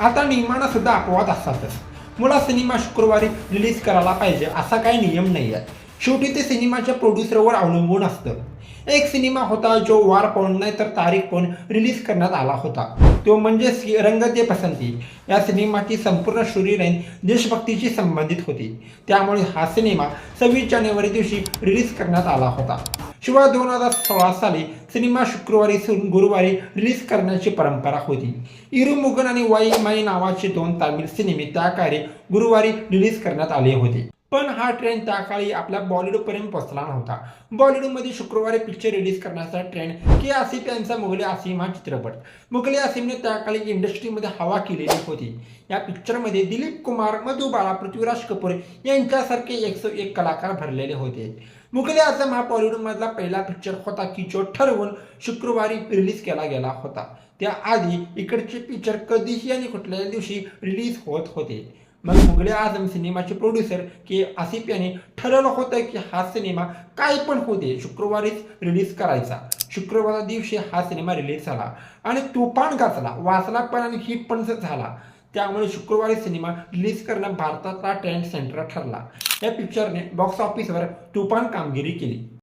आता नियमानं सुद्धा अपवाद असतातच मुला सिनेमा शुक्रवारी रिलीज करायला पाहिजे असा काही नियम नाही आहे शेवटी ते सिनेमाच्या प्रोड्युसरवर अवलंबून असतं. एक सिनेमा होता जो वार पण नाही तर तारीख पण रिलीज करण्यात आला होता. तो म्हणजे रंग दे पसंती. या सिनेमाची संपूर्ण स्टोरीलाईन देशभक्तीशी संबंधित होती. त्यामुळे हा सिनेमा सव्वीस जानेवारी दिवशी रिलीज करण्यात आला होता. शिवाय दोन हजार सोळा साली सिनेमा शुक्रवारी सोडून गुरुवारी रिलीज करण्याची परंपरा होती. इरुमुगन आणि वाई माई नावाचे दोन तामिळ सिनेमे त्या गुरुवारी रिलीज करण्यात आले होते. पण हा ट्रेंड त्या काळी आपल्या बॉलिवूडपर्यंत पोहोचला नव्हता. बॉलिवूडमध्ये शुक्रवारी पिक्चर रिलीज करण्याचा ट्रेंड के आसिफ यांचा मुघले आसिम हा चित्रपट. मुघले आसिमने त्या काळी इंडस्ट्रीमध्ये हवा केलेली होती. या पिक्चरमध्ये दिलीप कुमार मधु बाळा पृथ्वीराज कपूर यांच्यासारखे एकशे एक कलाकार भरलेले होते. मुघले आझम हा बॉलिवूडमधला पहिला पिक्चर होता की जो ठरवून शुक्रवारी रिलीज केला गेला होता. त्याआधी इकडचे पिक्चर कधीही आणि कुठल्याही दिवशी रिलीज होत होते. मग मुघले आझम सिनेमाचे प्रोड्युसर के आसिफ यांनी ठरवलं होतं की हा सिनेमा काय पण होते शुक्रवारीच रिलीज करायचा. शुक्रवार दिवशी हा सिनेमा रिलीज झाला. आणि तुफान गाजला वाचला पण आणि हिट पण झाला. त्यामुळे शुक्रवारी सिनेमा रिलीज करणं भारतातला ट्रेंड सेंटर ठरला. या पिक्चरने बॉक्स ऑफिसवर तुफान कामगिरी केली.